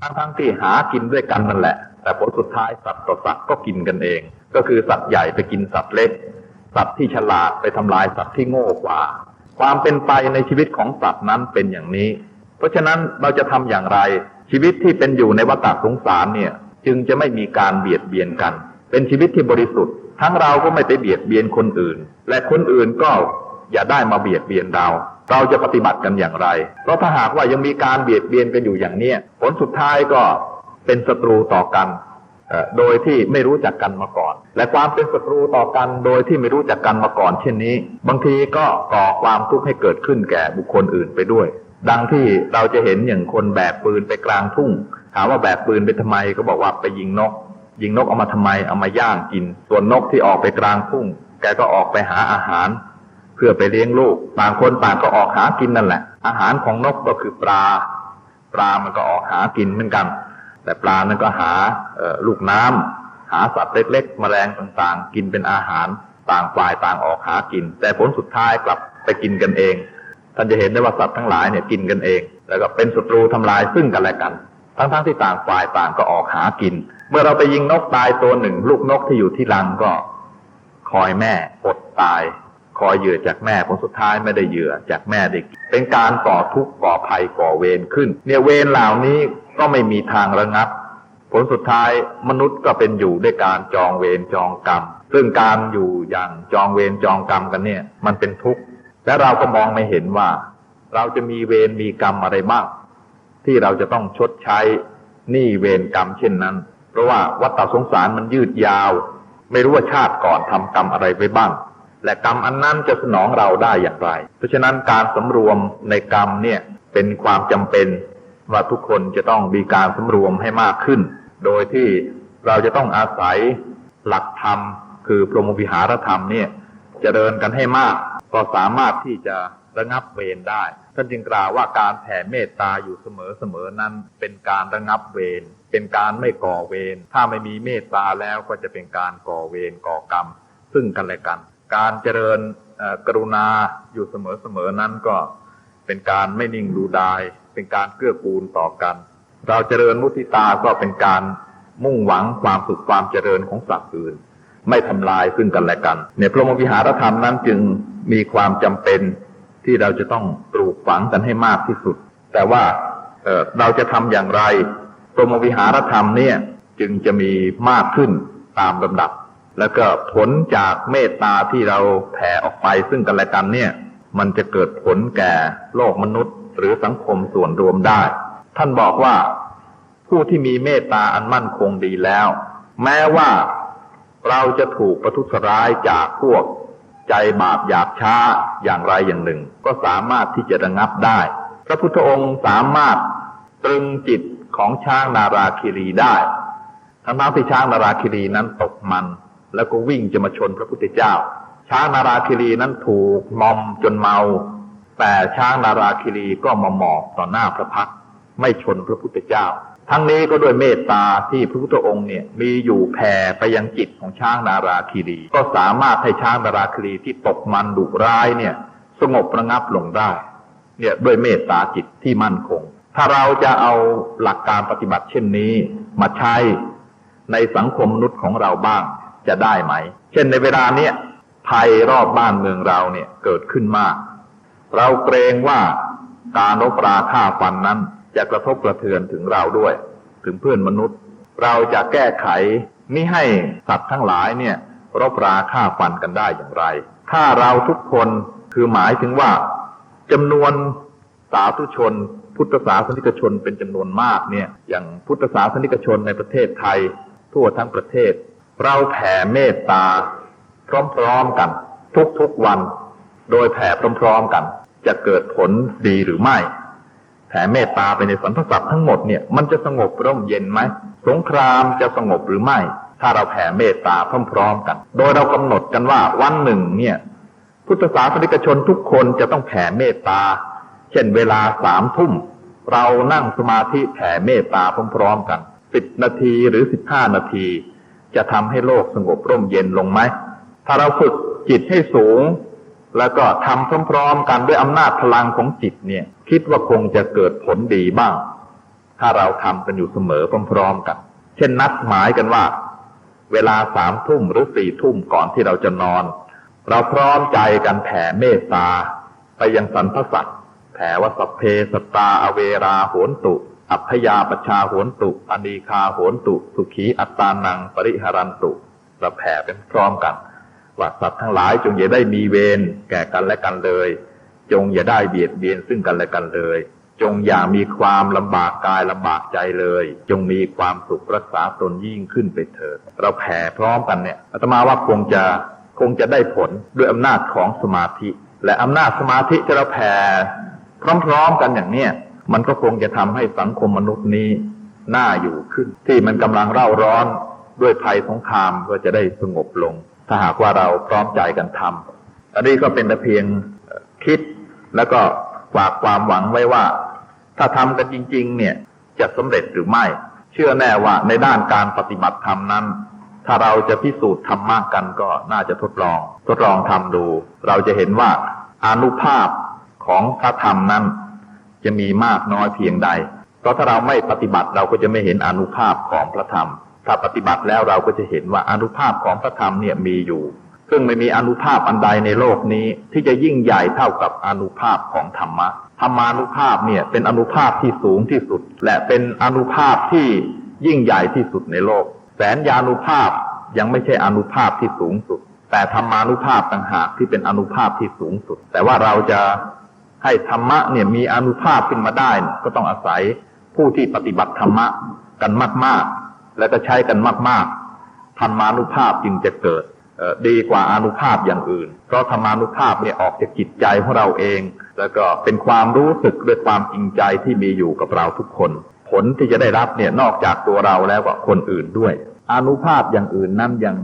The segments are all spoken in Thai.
ทั้งทั้งๆที่หากินด้วยกันนั่นแหละ แต่ผลสุดท้ายสัตว์ต่อสัตว์ก็กินกันเอง ก็คือสัตว์ใหญ่ไปกินสัตว์เล็ก สัตว์ที่ฉลาดไปทำลายสัตว์ที่โง่กว่า ความเป็นไปในชีวิตของสัตว์นั้นเป็นอย่างนี้ เพราะฉะนั้นเราจะทำอย่างไร ชีวิตที่เป็นอยู่ในวัฏสงสารเนี่ย จึงจะไม่มีการเบียดเบียนกัน เป็นชีวิตที่บริสุทธิ์ ทั้งเราก็ไม่ไปเบียดเบียนคนอื่น และคนอื่นก็ อย่าได้มาเบียดเบียนเรา เราจะปฏิบัติกันอย่างไร เพราะถ้าหากว่ายังมีการเบียดเบียนกันอยู่อย่างเนี้ยผลสุดท้ายก็เป็นศัตรูต่อกันโดยที่ไม่รู้จักกันมาก่อน และความเป็นศัตรูต่อกันโดยที่ไม่รู้จักกันมาก่อน เช่นนี้ บางทีก็ก่อความทุกข์ให้เกิดขึ้นแก่บุคคลอื่นไปด้วย ดังที่เราจะเห็นอย่างคนแบกปืนไปกลางทุ่ง ถามว่าแบกปืนไปทำไมก็บอกว่าไปยิงนก ยิงนกเอามาทำไมเอามาย่างกิน ส่วนนกที่ออกไปกลางทุ่ง แกก็ออกไปหาอาหาร เพื่อไปเลี้ยงลูกต่างคนต่างก็ออกหากินนั่นแหละ อาหารของนกก็คือปลา ปลามันก็ออกหากินเหมือนกัน แต่ปลานั้นก็หาลูกน้ำหาสัตว์เล็กๆแมลงต่างๆ กินเป็นอาหารต่างฝ่ายต่างออกหากิน แต่ผลสุดท้ายกลับไปกินกันเองท่านจะเห็นได้ว่าสัตว์ทั้งหลายเนี่ยกินกันเอง แล้วก็เป็นศัตรูทำลายซึ่งกันและกัน ทั้งๆที่ต่างฝ่ายต่างก็ออกหากิน เมื่อเราไปยิงนกตายตัวหนึ่ง ลูกนกที่อยู่ที่รังก็คอยแม่อดตาย คอยเหยื่อจากแม่ผลสุดท้ายไม่ได้เหยื่อจากแม่เด็ก เป็นการก่อทุกข์ก่อภัยก่อเวรขึ้น เนี่ยเวรเหล่านี้ก็ไม่มีทางระงับ ผลสุดท้ายมนุษย์ก็เป็นอยู่ด้วยการจองเวรจองกรรม ซึ่งการอยู่อย่างจองเวรจองกรรมกันเนี่ย มันเป็นทุกข์และเราก็มองไม่เห็นว่า เราจะมีเวรมีกรรมอะไรบ้างที่เราจะต้องชดใช้หนี้เวรกรรมเช่นนั้น เพราะว่าวัฏสงสารมันยืดยาว ไม่รู้ว่าชาติก่อนทำกรรมอะไรไว้บ้าง และกรรมอันนั้นจะสนองเราได้อย่างไร เพราะฉะนั้นการสำรวมในกรรมเนี่ยเป็นความจำเป็นว่าทุกคนจะต้องมีการสำรวมให้มากขึ้น โดยที่เราจะต้องอาศัยหลักธรรม คือพรหมวิหารธรรมเนี่ยจเจริญกันให้มาก ก็สามารถที่จะระงับเวรได้ ท่านจึงกล่าวว่าการแผ่เมตตาอยู่เสมอๆนั้น เป็นการระงับเวรเป็นการไม่ก่อเวรถ้าไม่มีเมตตาแล้วก็จะเป็นการก่อเวรก่อกรรม ซึ่งกันและกัน การเจริญกรุณาอยู่เสมอๆนั้นก็เป็นการไม่นิ่งดูดาย เป็นการเกื้อกูลต่อกัน เราเจริญมุทิตาก็เป็นการมุ่งหวังความสุขความเจริญของสัตว์อื่น ไม่ทำลายซึ่งกันและกัน ในพระมวิหารธรรมนั้นจึงมีความจำเป็นที่เราจะต้องปลูกฝังกันให้มากที่สุด แต่ว่าเเราจะทำอย่างไรพรหมวิหารธรรมเนี่ยจึงจะมีมากขึ้นตามลำดับ แล้วก็ผลจากเมตตาที่เราแผ่ออกไปซึ่งกันและกันเนี่ย มันจะเกิดผลแก่โลกมนุษย์ หรือสังคมส่วนรวมได้ ท่านบอกว่าผู้ที่มีเมตตาอันมั่นคงดีแล้ว แม้ว่าเราจะถูกประทุษร้ายจากพวกใจบาปอยากช้าอย่างไรอย่างหนึ่ง ก็สามารถที่จะระงับได้ พระพุทธองค์สามารถตรึงจิตของช้างนาราคิรีได้ทั้งนั้นที่ช้างนาราคิรีนั้นตกมัน แล้วก็วิ่งจะมาชนพระพุทธเจ้า ช้างนาราคิรีนั้นถูกมอมจนเมา แต่ช้างนาราคิรีก็มาหมอบต่อหน้าพระพักไม่ชนพระพุทธเจ้า ทั้งนี้ก็ด้วยเมตตาที่พระพุทธองค์เนี่ยมีอยู่แผ่ไปยังจิตของช้างนาราคิรี ก็สามารถให้ช้างนาราคิรีที่ตกมันดุร้ายเนี่ยสงบระงับลงได้เนี่ยด้วยเมตตาจิตที่มั่นคง ถ้าเราจะเอาหลักการปฏิบัติเช่นนี้มาใช้ในสังคมมนุษย์ของเราบ้าง จะได้ไหม เช่นในเวลาเนี้ยภัยรอบบ้านเมืองเราเนี่ยเกิดขึ้นมาก เราเกรงว่าการรบราฆ่าฟันนั้นจะกระทบกระเทือนถึงเราด้วย ถึงเพื่อนมนุษย์ เราจะแก้ไขไม่ให้สัตว์ทั้งหลายเนี่ย รบราฆ่าฟันกันได้อย่างไร ถ้าเราทุกคนคือหมายถึงว่าจำนวนสาธุชน พุทธศาสนิกชนเป็นจำนวนมากเนี่ย อย่างพุทธศาสนิกชนในประเทศไทย ทั่วทั้งประเทศ เราแผ่เมตตา พร้อมๆกัน ทุกๆวัน โดยแผ่พร้อมๆกัน จะเกิดผลดีหรือไม่ แผ่เมตตาไปในสรรพสัตว์ทั้งหมดเนี่ยมันจะสงบร่มเย็นไหมสงครามจะสงบหรือไม่ ถ้าเราแผ่เมตตาพร้อมๆกัน โดยเรากำหนดกันว่าวันหนึ่งเนี่ย พุทธศาสนิกชนทุกคนจะต้องแผ่เมตตา เช่นเวลาสามทุ่มเรานั่งสมาธิแผ่เมตตาพร้อมๆกันสิบนาทีหรือสิบห้านาที จะทำให้โลกสงบร่มเย็นลงไหม ถ้าเราฝึกจิตให้สูง แล้วก็ทำพร้อมๆกันด้วยอำนาจพลังของจิตเนี่ย คิดว่าคงจะเกิดผลดีบ้าง ถ้าเราทำกันอยู่เสมอพร้อมๆกัน เช่นนัดหมายกันว่า เวลาสามทุ่มหรือสี่ทุ่มก่อนที่เราจะนอน เราพร้อมใจกันแผ่เมตตา ไปยังสรรพสัตว์แผ่ว่าสัพเพสตตาอเวราโหนตุ อัพยาปชาโหนตุอนีคาโหนตุ สุขีอัตตานัง ปริหารันตุเราแผ่เป็นพร้อมกันว่าสัตว์ทั้งหลายจงอย่าได้มีเวรแก่กันและกันเลย จงอย่าได้เบียดเบียนซึ่งกันและกันเลย จงอย่ามีความลำบากกายลำบากใจเลย จงมีความสุขรักษาตนยิ่งขึ้นไปเถิดเราแผ่พร้อมกันเนี่ยอาตมาว่าคงจะคงจะได้ผลด้วยอำนาจของสมาธิ และอำนาจสมาธิที่เราแผ่พร้อมๆกันอย่างเนี้ย มันก็คงจะทำให้สังคมมนุษย์นี้น่าอยู่ขึ้น ที่มันกำลังเร่าร้อนด้วยภัยสงครามก็จะได้สงบลง ถ้าหากว่าเราพร้อมใจกันทำอันนี้ก็เป็นแต่เพียงคิดแล้วก็ฝากความหวังไว้ว่า ถ้าทำกันจริง ๆ เนี่ยจะสำเร็จหรือไม่ เชื่อแน่ว่าในด้านการปฏิบัติธรรมนั้น ถ้าเราจะพิสูจน์ธรรมะกกันก็น่าจะทดลอง ทดลองทำดู เราจะเห็นว่าอนุภาพของพระธรรมนั้น จะมีมากน้อยเพียงใด เพราะถ้าเราไม่ปฏิบัติเราก็จะไม่เห็นอนุภาพของพระธรรม ถ้าปฏิบัติแล้วเราก็จะเห็นว่าอนุภาพของพระธรรมเนี่ยมีอยู่ ซึ่งไม่มีอนุภาพอันใดในโลกนี้ ที่จะยิ่งใหญ่เท่ากับอนุภาพของธรรมะ ธรรมานุภาพเนี่ยเป็นอนุภาพที่สูงที่สุด และเป็นอนุภาพที่ยิ่งใหญ่ที่สุดในโลก แสนยานุภาพยังไม่ใช่อนุภาพที่สูงสุด แต่ธรรมานุภาพต่างหากที่เป็นอนุภาพที่สูงสุด แต่ว่าเราจะ ให้ธรรมะเนี่ยมีอนุภาพขึ้นมาได้ ก็ต้องอาศัยผู้ที่ปฏิบัติธรรมะกันมาก ๆ และก็ใช้กันมาก ๆธรรมานุภาพจึงจะเกิดดีกว่าอนุภาพอย่างอื่น เพราะธรรมานุภาพเนี่ยออกจากจิตใจของเราเอง แล้วก็เป็นความรู้สึกด้วยความจริงใจที่มีอยู่กับเราทุกคน ผลที่จะได้รับเนี่ยนอกจากตัวเราแล้วก็คนอื่นด้วย อนุภาพอย่างอื่นนั้นยัง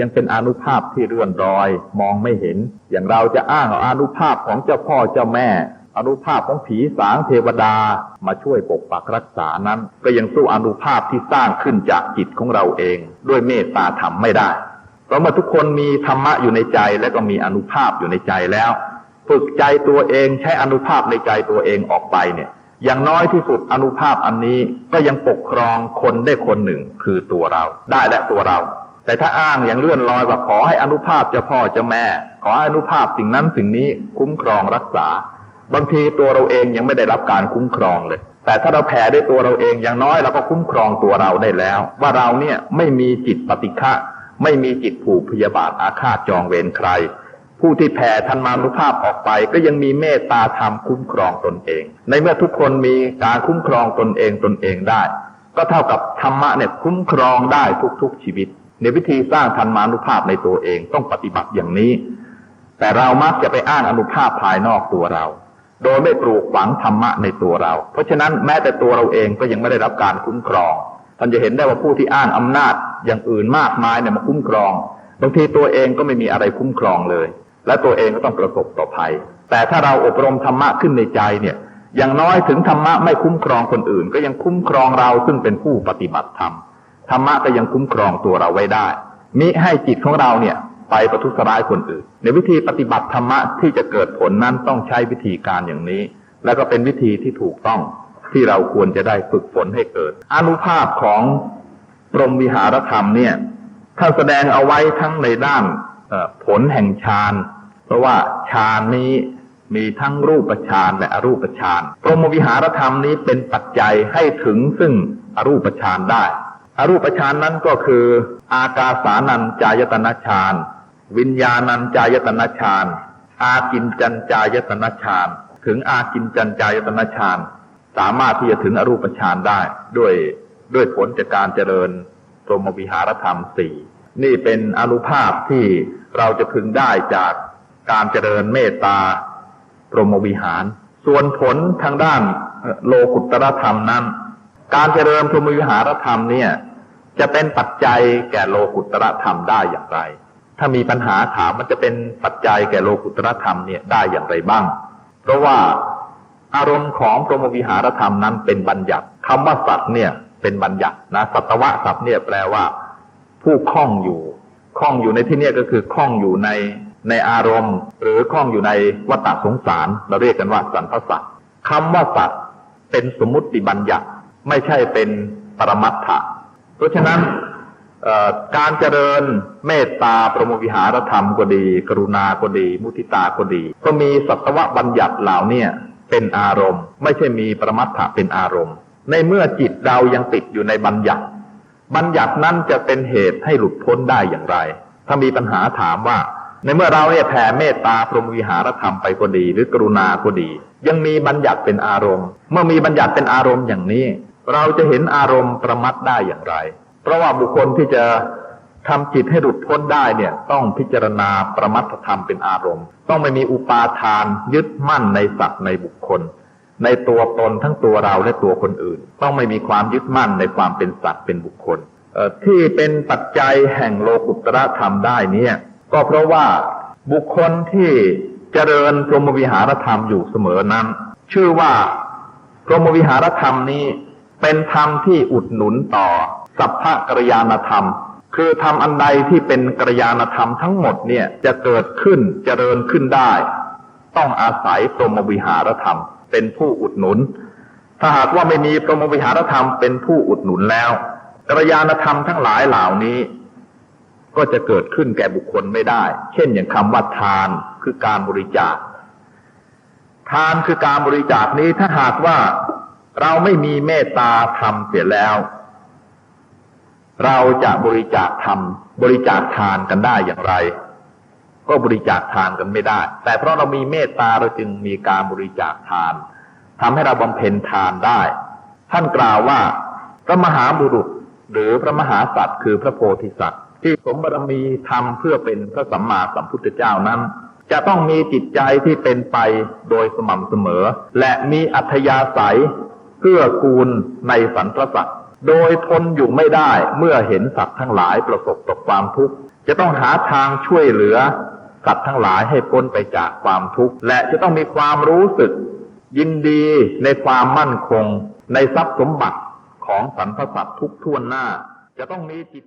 ยังเป็นอนุภาพที่เรื่อนรอย มองไม่เห็น อย่างเราจะอ้างเอาอานุภาพของเจ้าพ่อเจ้าแม่ อนุภาพของผีสางเทวดามาช่วยปกปักรักษานั้น ก็ยังสู้อนุภาพที่สร้างขึ้นจากจิตของเราเอง ด้วยเมตตาธรรมไม่ได้เพราะเมื่อทุกคนมีธรรมะอยู่ในใจและก็มีอนุภาพอยู่ในใจแล้วฝึกใจตัวเองใช้อนุภาพในใจตัวเองออกไปเนี่ย อย่างน้อยที่สุดอนุภาพอันนี้ก็ยังปกครองคนได้คนหนึ่งคือตัวเรา ได้และตัวเรา แต่ถ้าอ้างอย่างเลื่อนลอยว่าขอให้อนุภาพเจ้าพ่อเจ้าแม่ ขอให้อนุภาพสิ่งนั้นสิ่งนี้คุ้มครองรักษา บางทีตัวเราเองยังไม่ได้รับการคุ้มครองเลย แต่ถ้าเราแผ่ด้วยตัวเราเองอย่างน้อยเราก็คุ้มครองตัวเราได้แล้ว ว่าเราเนี่ยไม่มีจิตปฏิฆะไม่มีจิตผูกพยาบาทอาฆาตจองเวรใคร ผู้ที่แผ่ธรรมานุภาพออกไป ก็ยังมีเมตตาธรรมคุ้มครองตนเอง ในเมื่อทุกคนมีการคุ้มครองตนเองตนเองได้ ก็เท่ากับธรรมะเนี่ยคุ้มครองได้ทุกๆชีวิต ในวิธีสร้างธรรมานุภาพในตัวเองต้องปฏิบัติอย่างนี้ แต่เรามักจะไปอ้างอนุภาพภายนอกตัวเรา โดยไม่ปลูกฝังธรรมะในตัวเรา เพราะฉะนั้นแม้แต่ตัวเราเองก็ยังไม่ได้รับการคุ้มครอง ท่านจะเห็นได้ว่าผู้ที่อ้างอำนาจอย่างอื่นมากมายเนี่ยมาคุ้มครอง บางทีตัวเองก็ไม่มีอะไรคุ้มครองเลย และตัวเองก็ต้องประสบต่อภัย แต่ถ้าเราอบรมธรรมะขึ้นในใจเนี่ย อย่างน้อยถึงธรรมะไม่คุ้มครองคนอื่น ก็ยังคุ้มครองเราซึ่งเป็นผู้ปฏิบัติธรรม ธรรมะก็ยังคุ้มครองตัวเราไว้ได้ มิให้จิตของเราเนี่ยไปประทุษร้ายคนอื่น ในวิธีปฏิบัติธรรมะที่จะเกิดผลนั้นต้องใช้วิธีการอย่างนี้ แล้วก็เป็นวิธีที่ถูกต้องที่เราควรจะได้ฝึกฝนให้เกิด อนุภาพของปรมวิหารธรรมเนี่ยท่านแสดงเอาไว้ทั้งในด้านผลแห่งฌานเพราะว่าฌานนี้มีทั้งรูปฌานและอรูปฌานพรหมวิหารธรรมนี้เป็นปัจจัยให้ถึงซึ่งอรูปฌานได้ อรูปฌานนั้นก็คือ อากาสานัญจายตนะฌาน วิญญาณัญจายตนะฌาน อากินจัญจายตนะฌาน ถึงอากินจัญจายตนะฌาน สามารถที่จะถึงอรูปฌานได้ด้วยด้วยผลจากการเจริญพรหมวิหารธรรมสี่นี่เป็นอนุภาพที่เราจะพึงได้จากการเจริญเมตตาพรหมวิหาร ส่วนผลทางด้านโลกุตตรธรรมนั้น การเจริญพรหมวิหารธรรมเนี่ย จะเป็นปัจจัยแก่โลกุตรธรรมได้อย่างไร ถ้ามีปัญหาถามมันจะเป็นปัจจัยแก่โลกุตรธรรมเนี่ยได้อย่างไรบ้าง เพราะว่าอารมณ์ของพรหมวิหารธรรมนั้นเป็นบัญญัติคำว่าสัตว์เนี่ยเป็นบัญญัตินะสัตวะสัตว์เนี่ยแปลว่า ผู้คล้องอยู่คล้องอยู่ในที่เนี้ก็คือคล้องอยู่ในในอารมณ์ หรือคล้องอยู่ในวัฏสงสาร เราเรียกกันว่าสันพสัตว์คำว่าสัตว์เป็นสมมุติบัญญัติ ไม่ใช่เป็นปรมัตถะเพราะฉะนั้นการเจริญเมตตาประมวิหารธรรมก็ดี กรุณาก็ดี มุทิตาก็ดี ก็มีสัตวบัญญัติเหล่านี้เป็นอารมณ์ ไม่ใช่มีปรมัตถะเป็นอารมณ์ ในเมื่อจิตเรายังติดอยู่ในบัญญัติ บัญญัตินั้นจะเป็นเหตุให้หลุดพ้นได้อย่างไร ถ้ามีปัญหาถามว่า ในเมื่อเราเนี่ยแผ่เมตตาพรหมวิหารธรรมไปก็ดี หรือกรุณาก็ดี ยังมีบัญญัติเป็นอารมณ์ เมื่อมีบัญญัติเป็นอารมณ์อย่างนี้ เราจะเห็นอารมณ์ประมัดได้อย่างไร เพราะว่าบุคคลที่จะทำจิตให้หลุดพ้นได้เนี่ย ต้องพิจารณาประมัตธรรมเป็นอารมณ์ ต้องไม่มีอุปาทานยึดมั่นในสัตว์ในบุคคล ในตัวตนทั้งตัวเราและตัวคนอื่น ต้องไม่มีความยึดมั่นในความเป็นสัตว์เป็นบุคคลที่เป็นปัจจัยแห่งโลกุตระธรรมได้เนี่ย ก็เพราะว่าบุคคลที่เจริญพรหมวิหารธรรมอยู่เสมอนั้น ชื่อว่าพรหมวิหารธรรมนี้ เป็นธรรมที่อุดหนุนต่อ สัพพะกรยานธรรม คือธรรมอันใดที่เป็นกรยานธรรมทั้งหมดเนี่ยจะเกิดขึ้นจเจริญขึ้นได้ ต้องอาศัยพรหมวิหารธรรม เป็นผู้อุดหนุน ถ้าหากว่าไม่มีพรหมวิหารธรรมเป็นผู้อุดหนุนแล้วกรยานธรรมทั้งหลายเหล่านี้ ก็จะเกิดขึ้นแก่บุคคลไม่ได้ เช่นอย่างคำว่าทานคือการบริจาคทานคือการบริจาคนี้ถ้าหากว่า เราไม่มีเมตตาธรรมเสียแล้ว เราจะบริจาคธรรมบริจาคทานกันได้อย่างไร ก็บริจาคทานกันไม่ได้ แต่เพราะเรามีเมตตาเราจึงมีการบริจาคทานทำให้เราบำเพ็ญทานได้ ท่านกล่าวว่า พระมหาบุรุษหรือพระมหาสัตว์คือพระโพธิสัตว์ ที่สมบารมีทำเพื่อเป็นพระสัมมาสัมพุทธเจ้านั้น จะต้องมีจิตใจที่เป็นไปโดยสม่ำเสมอ และมีอัธยาศัย เกื้อกูลในสรรพสัตว์โดยทนอยู่ไม่ได้เมื่อเห็นสัตว์ทั้งหลายประสบต่อความทุกข์จะต้องหาทางช่วยเหลือ สัตว์ทั้งหลายให้พ้นไปจากความทุกข์และจะต้องมีความรู้สึก ยินดีในความมั่นคง ในทรัพย์สมบัติของสรรพสัตว์ทุกท่วหน้า จะต้องมีจิต